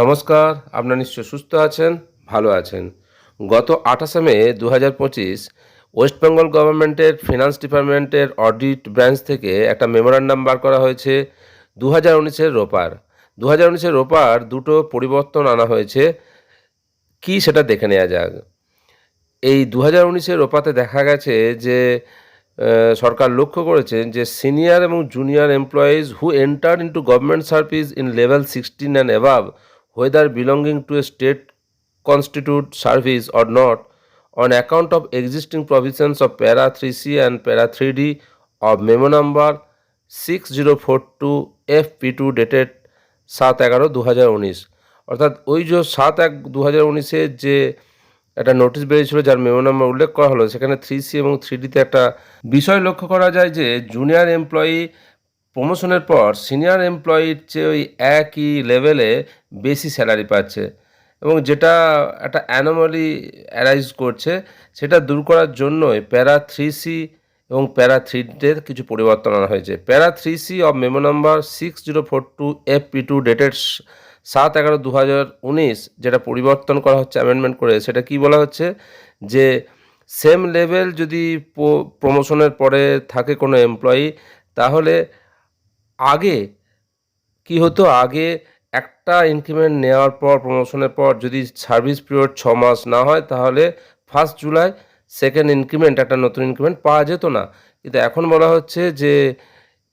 নমস্কার, আপনারা নিশ্চয় সুস্থ আছেন, ভালো আছেন। গত আঠাশে মে দু হাজার পঁচিশ ওয়েস্ট বেঙ্গল গভর্নমেন্টের ফিনান্স ডিপার্টমেন্টের অডিট ব্রাঞ্চ থেকে একটা মেমোরান্ডাম বার করা হয়েছে দু হাজার উনিশের রোপার। দু হাজার উনিশের রোপার দুটো পরিবর্তন আনা হয়েছে। কি সেটা দেখে নেওয়া যাক। এই দু হাজার উনিশের রোপাতে দেখা গেছে যে সরকার লক্ষ্য করেছেন যে সিনিয়র এবং junior employees who enter into government service in level sixteen and above whether belonging to a state constitute service or not on account of existing provisions of para 3c and para 3d of memo number 6042 fp2 dated সাত এগারো দু হাজার উনিশ অর্থাৎ ওই যে সাত এক দু হাজার উনিশের যে একটা নোটিশ বেরিয়েছিল যার মেমো নাম্বার উল্লেখ করা হলো সেখানে থ্রি সি এবং থ্রি ডিতে একটা বিষয় লক্ষ্য করা যায় যে জুনিয়র এমপ্লয়ি প্রমোশনের পর সিনিয়র এমপ্লয়ির চেয়ে ওই একই লেভেলে বেশি স্যালারি পাচ্ছে এবং যেটা একটা অ্যানোমালি অ্যারাইজ করছে, সেটা দূর করার জন্যই প্যারা থ্রি সি এবং প্যারা থ্রিতে কিছু পরিবর্তন আনা হয়েছে। Para three C of memo number six zero four two F P two dated সাত এগারো দু হাজার উনিশ যেটা পরিবর্তন করা হচ্ছে অ্যামেন্ডমেন্ট করে, সেটা কি বলা হচ্ছে? যে সেম লেভেল যদি প্রমোশনের পরে থাকে কোনো এমপ্লয়ি তাহলে আগে কি হতো? আগে একটা ইনক্রিমেন্ট নেওয়ার পর প্রমোশনের পর যদি সার্ভিস পিরিয়ড ছ মাস না হয়, তাহলে ফার্স্ট জুলাই সেকেন্ড ইনক্রিমেন্ট একটা নতুন ইনক্রিমেন্ট পাওয়া যেত না। কিন্তু এখন বলা হচ্ছে যে,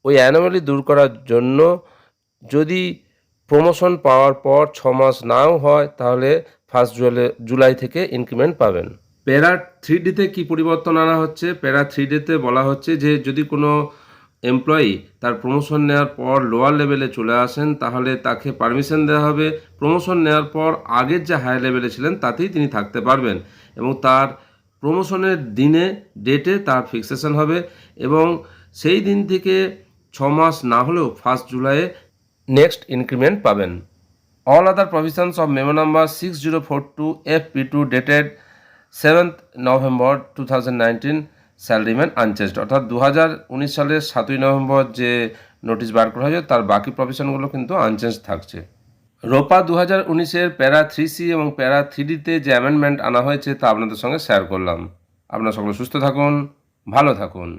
ওই অ্যানোমালি দূর করার জন্য যদি প্রমোশন পাওয়ার পর ছ মাস নাও হয়, তাহলে ফার্স্ট জুলাই জুলাই থেকে ইনক্রিমেন্ট পাবেন। প্যারা থ্রি ডিতে কী পরিবর্তন আনা হচ্ছে? প্যারা থ্রি ডিতে বলা হচ্ছে যে, যদি কোনো এমপ্লয়ি তার প্রমোশন নেওয়ার পর লোয়ার লেভেলে চলে আসেন, তাহলে তাকে পারমিশন দেওয়া হবে। প্রমোশন নেওয়ার পর আগের যে হায়ার লেভেলে ছিলেন, তাতেই তিনি থাকতে পারবেন এবং তার প্রমোশনের দিনে ডেটে তার ফিক্সেশন হবে এবং সেই দিন থেকে ছ মাস না হলেও ফার্স্ট জুলাইয়ে নেক্সট ইনক্রিমেন্ট পাবেন। All other provisions of memo number six zero four two F P two dated seventh November two thousand nineteen shall remain unchanged অর্থাৎ দু হাজার উনিশ সালের সাতই নভেম্বর যে নোটিশ বার করা হয়েছে, তার বাকি প্রফেশনগুলো কিন্তু আনচেঞ্জ থাকছে। রোপা দু হাজার উনিশের প্যারা থ্রি সি এবং প্যারা থ্রিডিতে যে অ্যামেন্ডমেন্ট আনা হয়েছে, তা আপনাদের সঙ্গে শেয়ার করলাম। আপনারা সকলে সুস্থ থাকুন, ভালো থাকুন।